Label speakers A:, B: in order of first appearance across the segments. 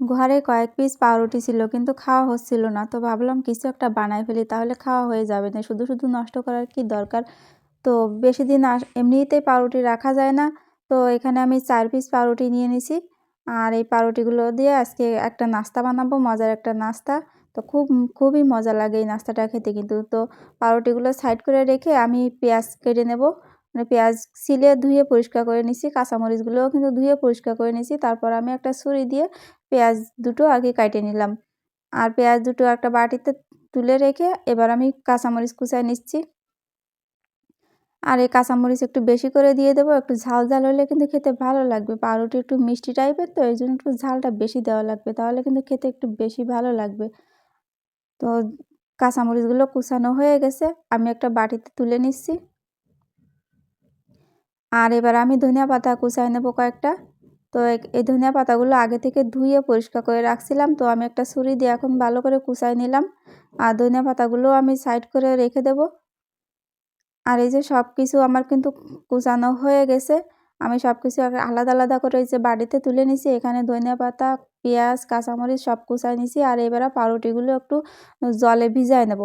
A: ঘরে কয়েক পিস পাউরুটি ছিল, কিন্তু খাওয়া হচ্ছিল না। তো ভাবলাম কিছু একটা বানাই ফেলি, তাহলে খাওয়া হয়ে যাবে। না, শুধু শুধু নষ্ট করার কি দরকার? তো বেশি দিন এমনিতেই পাউরুটি রাখা যায় না। তো এখানে আমি চার পিস পাউরুটি নিয়ে নিছি। আর এই পাউরুটিগুলো দিয়ে আজকে একটা নাস্তা বানাবো, মজার একটা নাস্তা। তো খুব, খুবই মজা লাগে এই নাস্তাটা খেতে কিন্তু। তো পাউরুটিগুলো সাইড করে রেখে আমি পেঁয়াজ কেটে নেব। মানে পেঁয়াজ ছিলে ধুয়ে পরিষ্কার করে নিছি, কাঁচামরিচগুলোও কিন্তু ধুয়ে পরিষ্কার করে নিছি। তারপর আমি একটা ছুরি দিয়ে পেঁয়াজ দুটো আর কি কাটে নিলাম। আর পেঁয়াজ দুটো একটা বাটিতে তুলে রেখে এবার আমি কাঁচামরিচ কুচায় নিচ্ছি। আর এই কাঁচামরিচ একটু বেশি করে দিয়ে দেবো, একটু ঝাল ঝাল হলে কিন্তু খেতে ভালো লাগবে। পাউরুটি একটু মিষ্টি টাইপের, তো এই জন্য একটু ঝালটা বেশি দেওয়া লাগবে, তাহলে কিন্তু খেতে একটু বেশি ভালো লাগবে। তো কাঁচামরিচগুলো কুচানো হয়ে গেছে, আমি একটা বাটিতে তুলে নিচ্ছি। আর এবার আমি ধনিয়া পাতা কুচাই নেব কয়েকটা। তো এই ধনিয়া পাতাগুলো আগে থেকে ধুয়ে পরিষ্কার করে রাখছিলাম। তো আমি একটা ছুরি দিয়ে এখন ভালো করে কুচাই নিলাম। আর ধনিয়া পাতাগুলো আমি সাইড করে রেখে দেব। আর এই যে সব কিছু আমার কিন্তু কুচানো হয়ে গেছে। আমি সব কিছু আলাদা আলাদা করে এই যে বাড়িতে তুলে নিছি। এখানে ধনিয়া পাতা, পেঁয়াজ, কাঁচামরিচ সব কুচাই নিছি। আর এবারে পাউরুটিগুলো একটু জলে ভিজায় নেব।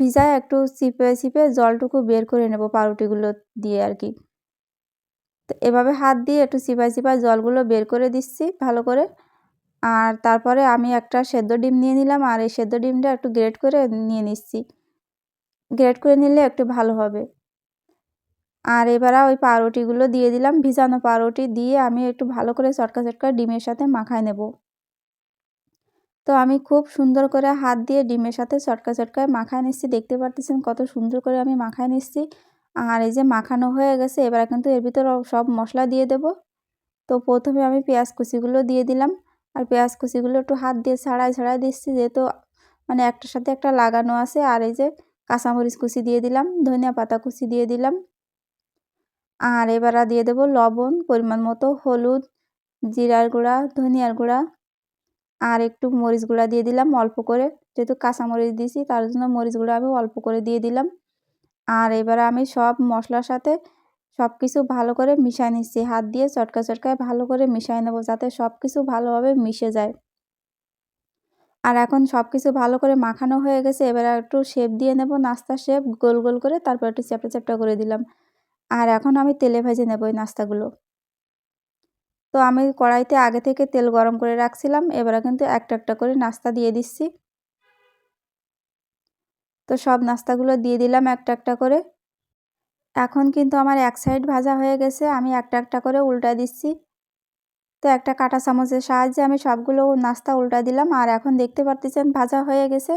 A: ভিজায় একটু চিপে চিপে জলটুকু বের করে নেব পাউরুটিগুলো দিয়ে আর কি। তো এভাবে হাত দিয়ে একটু চিপাই চিপাই জলগুলো বের করে দিচ্ছি ভালো করে। আর তারপরে আমি একটা সেদ্ধ ডিম নিয়ে নিলাম আর এই সেদ্ধ ডিমটা একটু গ্রেট করে নিয়ে নিচ্ছি। গ্রেট করে নিলে একটু ভালো হবে। আর এবার ওই পাউরুটিগুলো দিয়ে দিলাম, ভিজানো পাউরুটি দিয়ে আমি একটু ভালো করে চটকা চটকা ডিমের সাথে মাখায় নেব। তো আমি খুব সুন্দর করে হাত দিয়ে ডিমের সাথে চটকা চটকায় মাখায় নিচ্ছি। দেখতে পারতেছেন কত সুন্দর করে আমি মাখায় নিচ্ছি। আর এই যে মাখানো হয়ে গেছে, এবার কিন্তু এর ভিতর সব মশলা দিয়ে দেব। তো প্রথমে আমি পেঁয়াজ কুচিগুলো দিয়ে দিলাম। আর পেঁয়াজ কুচিগুলো একটু হাত দিয়ে ছাড়াই ছাড়াই দিচ্ছি যেহেতু মানে একটার সাথে একটা লাগানো আছে। আর এই যে কাঁচামরিচ কুচি দিয়ে দিলাম, ধনিয়া পাতা কুচি দিয়ে দিলাম। আর এবার দিয়ে দেব লবণ, পরিমাণ মতো হলুদ, জিরার গুঁড়া, ধনিয়ার গুঁড়া। আর একটু মরিচ গুঁড়া দিয়ে দিলাম অল্প করে। যেহেতু কাঁচামরিচ দিয়েছি, তার জন্য মরিচ গুঁড়া আমি অল্প করে দিয়ে দিলাম। আর এবার আমি সব মশলার সাথে সব কিছু ভালো করে মিশাই নিচ্ছি। হাত দিয়ে চটকা চটকায় ভালো করে মিশাই নেব যাতে সব কিছু ভালোভাবে মিশে যায়। আর এখন সব কিছু ভালো করে মাখানো হয়ে গেছে, এবার একটু শেপ দিয়ে নেব নাস্তা শেপ গোল গোল করে, তারপর একটু চ্যাপটা চ্যাপটা করে দিলাম। আর এখন আমি তেলে ভেজে নেব এই নাস্তাগুলো। তো আমি কড়াইতে আগে থেকে তেল গরম করে রাখছিলাম, এবারে কিন্তু একটা একটা করে নাস্তা দিয়ে দিচ্ছি। তো সব নাস্তাগুলো দিয়ে দিলাম একটা একটা করে। এখন কিন্তু আমার এক সাইড ভাজা হয়ে গেছে, আমি একটা একটা করে উল্টা দিচ্ছি। তো একটা কাঁটা চামচের সাহায্যে আমি সবগুলো নাস্তা উল্টা দিলাম, আর এখন দেখতে পারতেছেন ভাজা হয়ে গেছে।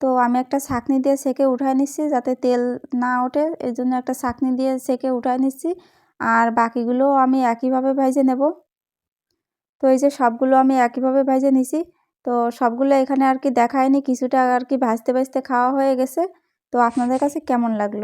A: তো আমি একটা ছাঁকনি দিয়ে সেকে উঠায় নিচ্ছি যাতে তেল না ওঠে এই জন্য একটা ছাঁকনি দিয়ে সেকে উঠায় নিচ্ছি। আর বাকিগুলো আমি একইভাবে ভেজে নেব। তো এই যে সবগুলো আমি একইভাবে ভেজে নিছি। তো সবগুলো এখানে আর কি দেখায়নি, কিছুটা আর কি ভাজতে ভাজতে খাওয়া হয়ে গেছে। তো আপনাদের কাছে কেমন লাগল?